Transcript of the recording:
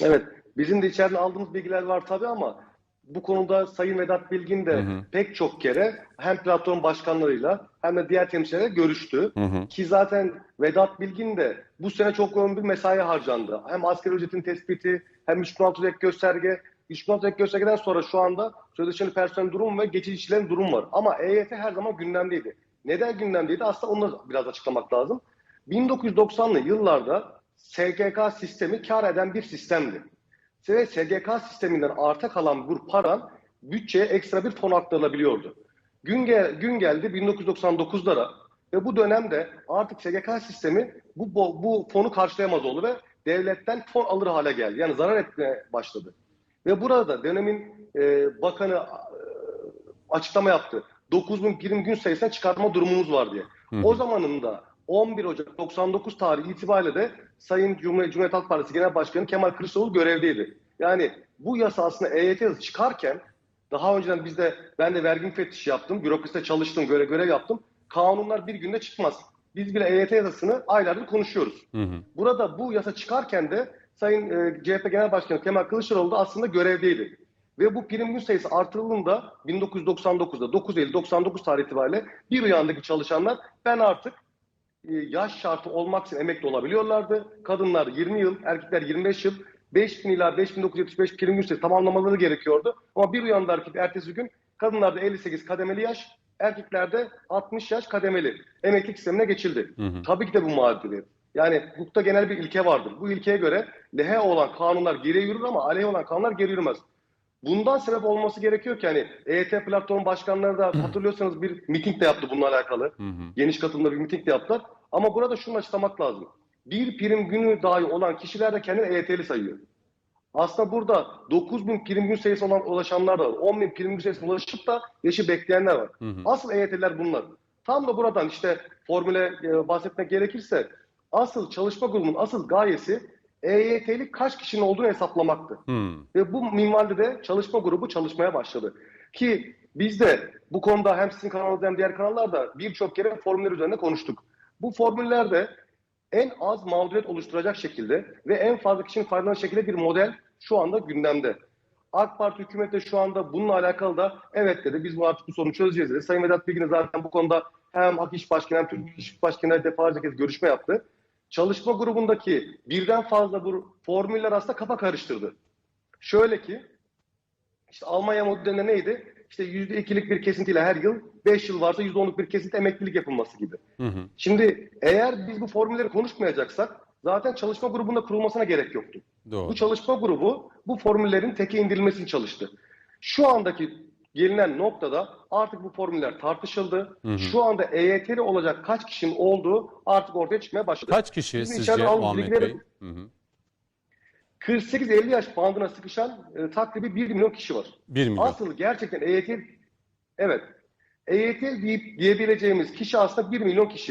Evet, bizim de içeriden aldığımız bilgiler var tabii ama bu konuda Sayın Vedat Bilgin de Hı hı. pek çok kere hem platform başkanlarıyla hem de diğer temsilcilerle görüştü. Hı hı. Ki zaten Vedat Bilgin de bu sene çok yoğun bir mesai harcandı. Hem asgari ücretin tespiti hem 3600 ek gösterge. 3600 ek göstergeden sonra şu anda sözleşmeli personel durum ve geçici işçilerin durum var. Ama EYT her zaman gündemdeydi. Neden gündemdeydi? Aslında onu da biraz açıklamak lazım. 1990'lı yıllarda SGK sistemi kar eden bir sistemdi. Ve SGK sisteminden arta kalan bir paran bütçeye ekstra bir fon aktarılabiliyordu. Gün, gel, gün geldi 1999'lara ve bu dönemde artık SGK sistemi bu, bu, bu fonu karşılayamaz oldu ve devletten fon alır hale geldi. Yani zarar etmeye başladı. Ve burada dönemin e, bakanı e, açıklama yaptı. 9000 prim gün sayısına çıkartma durumumuz var diye. Hı. O zamanında 11 Ocak 99 tarihi itibariyle de Sayın Cumhuriyet, Cumhuriyet Halk Partisi Genel Başkanı Kemal Kılıçdaroğlu görevdeydi. Yani bu yasa aslında EYT yazısı çıkarken daha önceden biz de ben de vergi müfettişi yaptım, bürokraside çalıştım, göre görev yaptım. Kanunlar bir günde çıkmaz. Biz bile EYT yazısını aylardır konuşuyoruz. Hı hı. Burada bu yasa çıkarken de Sayın e, CHP Genel Başkanı Kemal Kılıçdaroğlu da aslında görevdeydi. Ve bu prim gün sayısı artırıldığında 1999'da 9 Eylül 99 tarih itibariyle bir uyandaki çalışanlar ben artık yaş şartı olmaksızın emekli olabiliyorlardı. Kadınlar 20 yıl, erkekler 25 yıl, 5000 ila 5975 prim gün sayısı tamamlamaları gerekiyordu. Ama bir uyandılar ki ertesi gün kadınlarda 58 kademeli yaş, erkeklerde 60 yaş kademeli emeklilik sistemine geçildi. Hı hı. Tabii ki de bu mağduriyet. Yani hukukta genel bir ilke vardır. Bu ilkeye göre lehe olan kanunlar geri yürür ama aleyhe olan kanunlar geri yürümez. Bundan sebep olması gerekiyor ki hani EYT platform başkanları da hatırlıyorsanız bir miting de yaptı bununla alakalı. Hı hı. Geniş katılımda bir miting de yaptılar. Ama burada şunu açıklamak lazım. Bir prim günü dahi olan kişiler de kendini EYT'li sayıyor. Aslında burada 9000 prim gün sayısı olan ulaşanlar da var. 10.000 prim gün sayısına ulaşıp da yaşı bekleyenler var. Hı hı. Asıl EYT'liler bunlar. Tam da buradan işte formüle e, bahsetmek gerekirse asıl çalışma grubunun asıl gayesi EYT'li kaç kişinin olduğunu hesaplamaktı. Hı. Ve bu minvalde de çalışma grubu çalışmaya başladı. Ki biz de bu konuda hem sizin kanalınızda hem diğer kanallarda birçok kere formüller üzerinde konuştuk. Bu formüllerde en az mağduriyet oluşturacak şekilde ve en fazla kişinin faydalanacak şekilde bir model şu anda gündemde. AK Parti hükümeti şu anda bununla alakalı da evet dedi biz bu artık bu sorunu çözeceğiz dedi. Sayın Vedat Bilgin zaten bu konuda hem Hak İş Başkanı hem Türk İş Başkanı defalarca kez görüşme yaptı. Çalışma grubundaki birden fazla bu formüller aslında kafa karıştırdı. Şöyle ki işte Almanya modelinde neydi? İşte %2'lik bir kesintiyle her yıl 5 yıl varsa %10'luk bir kesinti emeklilik yapılması gibi. Hı hı. Şimdi eğer biz bu formülleri konuşmayacaksak zaten çalışma grubunda kurulmasına gerek yoktu. Doğru. Bu çalışma grubu bu formüllerin teke indirilmesini çalıştı. Şu andaki gelinen noktada artık bu formüller tartışıldı. Hı hı. Şu anda EYT'li olacak kaç kişinin olduğu artık ortaya çıkmaya başladı. Kaç kişi Bizim sizce Muhammed bilgileri- Bey? Hı hı. 48-50 yaş bandına sıkışan e, takribi 1 milyon kişi var. 1 milyon. Asıl gerçekten EYT evet EYT deyip diyebileceğimiz kişi aslında 1 milyon kişi.